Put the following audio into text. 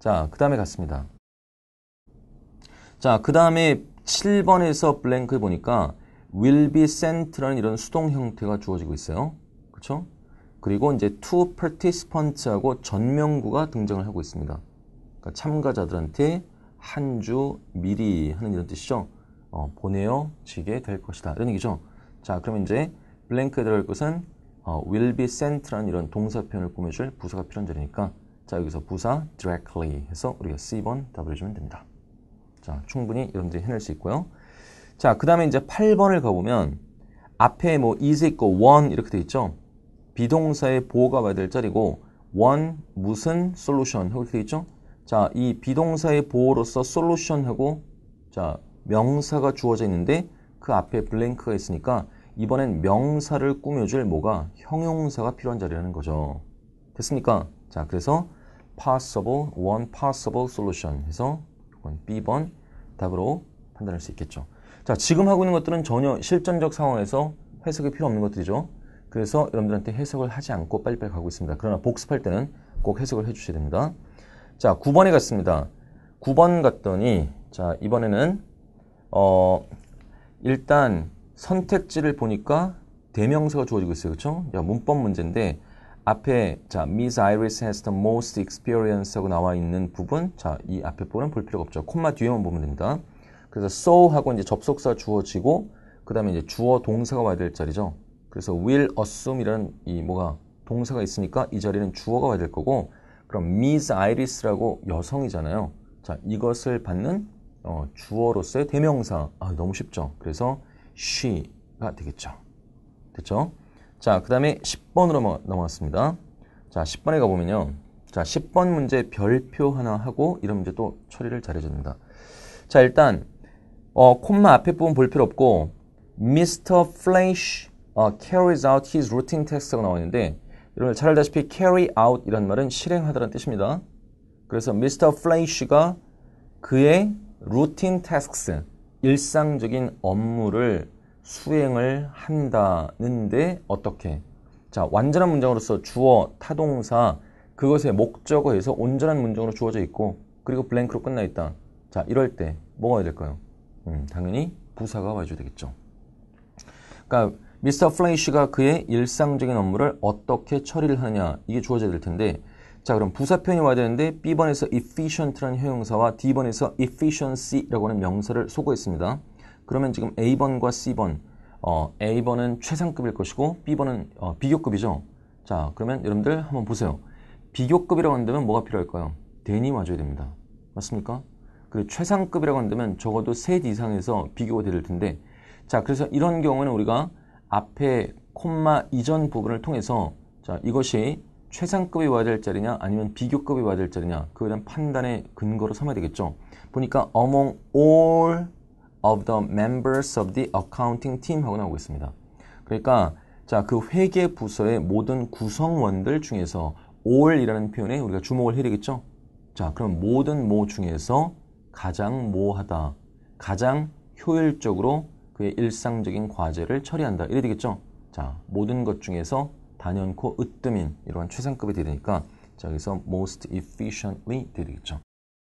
자, 그 다음에 갔습니다. 자, 그 다음에 7번에서 블랭크에 보니까 will be sent라는 이런 수동 형태가 주어지고 있어요. 그렇죠? 그리고 이제 to participants하고 전명구가 등장을 하고 있습니다. 그러니까 참가자들한테 한 주 미리 하는 이런 뜻이죠. 어, 보내어지게 될 것이다. 이런 얘기죠. 자, 그러면 이제 블랭크에 들어갈 것은 어, will be sent라는 이런 동사 표현을 꾸며줄 부사가 필요한 자리니까 자, 여기서 부사 directly 해서 우리가 C번 답을 해주면 됩니다. 자, 충분히 여러분들이 해낼 수 있고요. 자, 그 다음에 이제 8번을 가보면 앞에 뭐 is 있고 one 이렇게 돼 있죠. 비동사의 보호가 와야 될 자리고 one 무슨 솔루션 하고 이렇게 돼 있죠. 자, 이 비동사의 보호로서 솔루션하고 자, 명사가 주어져 있는데 그 앞에 블랭크가 있으니까 이번엔 명사를 꾸며줄 뭐가 형용사가 필요한 자리라는 거죠. 됐습니까? 자, 그래서 possible, one possible solution 해서 이건 B번 답으로 판단할 수 있겠죠. 자, 지금 하고 있는 것들은 전혀 실전적 상황에서 해석이 필요 없는 것들이죠. 그래서 여러분들한테 해석을 하지 않고 빨리빨리 가고 있습니다. 그러나 복습할 때는 꼭 해석을 해 주셔야 됩니다. 자, 9번에 갔습니다. 9번 갔더니 자, 이번에는 어 일단 선택지를 보니까 대명사가 주어지고 있어요. 그렇죠? 문법 문제인데 앞에 자 Miss Iris has the most experience 하고 나와 있는 부분 자이 앞에 부분은 볼 필요가 없죠. 콤마 뒤에만 보면 됩니다. 그래서 so 하고 이제 접속사 주어지고 그 다음에 이제 주어 동사가 와야 될 자리죠. 그래서 will assume이라는 이 뭐가 동사가 있으니까 이 자리는 주어가 와야 될 거고 그럼 Miss Iris라고 여성이잖아요. 자 이것을 받는 어, 주어로서의 대명사 아, 너무 쉽죠. 그래서 she가 되겠죠. 됐죠? 자, 그 다음에 10번으로 넘어갔습니다. 자, 10번에 가보면요. 자, 10번 문제 별표 하나 하고 이런 문제 또 처리를 잘해줘야 됩니다. 자, 일단 어, 콤마 앞에 부분 볼 필요 없고 Mr. Flash 어, carries out his routine task가 나와 있는데 여러분 잘 알다시피 carry out 이란 말은 실행하다는 뜻입니다. 그래서 Mr. Flash가 그의 routine tasks 일상적인 업무를 수행을 한다는데 어떻게? 자, 완전한 문장으로서 주어, 타동사, 그것의 목적어에서 온전한 문장으로 주어져 있고 그리고 블랭크로 끝나 있다. 자, 이럴 때 뭐가 와야 될까요? 음, 당연히 부사가 와줘야 되겠죠. 그러니까 미스터 플레이쉬가 그의 일상적인 업무를 어떻게 처리를 하느냐 이게 주어져야 될 텐데 자 그럼 부사 표현이 와야 되는데 B번에서 efficient라는 형용사와 D번에서 efficiency라고 하는 명사를 소거했습니다. 그러면 지금 A번과 C번, 어, A번은 최상급일 것이고 B번은 어, 비교급이죠. 자, 그러면 여러분들 한번 보세요. 비교급이라고 한다면 뭐가 필요할까요? 대니 와줘야 됩니다. 맞습니까? 그 최상급이라고 한다면 적어도 셋 이상에서 비교가 될 텐데 자, 그래서 이런 경우는 우리가 앞에 콤마 이전 부분을 통해서 자, 이것이 최상급이 와야 될 자리냐 아니면 비교급이 와야 될 자리냐 그에 대한 판단의 근거로 삼아야 되겠죠. 보니까 among all of the members of the accounting team 하고 나오고 있습니다. 그러니까 자, 그 회계 부서의 모든 구성원들 중에서 all이라는 표현에 우리가 주목을 해야 되겠죠? 자, 그럼 모든 모 중에서 가장 모하다, 가장 효율적으로 그의 일상적인 과제를 처리한다. 이래 되겠죠? 자, 모든 것 중에서 단연코 으뜸인 이러한 최상급이 되니까 자, 여기서 most efficiently 되겠죠.